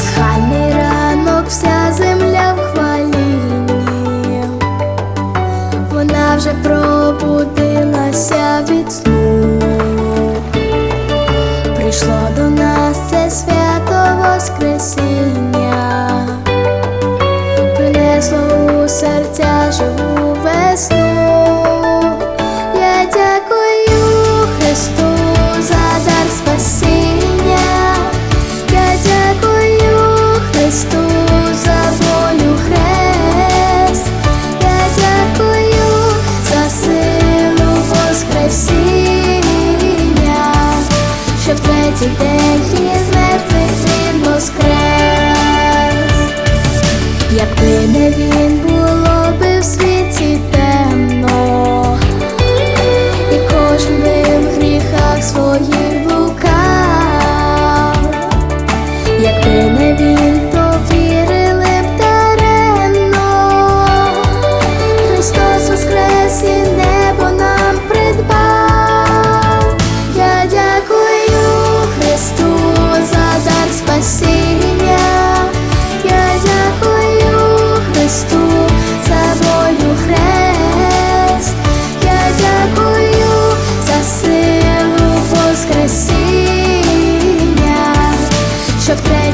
Пасхальний ранок вся земля в хвалінні, вона вже пробудилася від сну, прийшло до нас це свято Воскресіння. третій день із мертвих він воскрес, якби не він.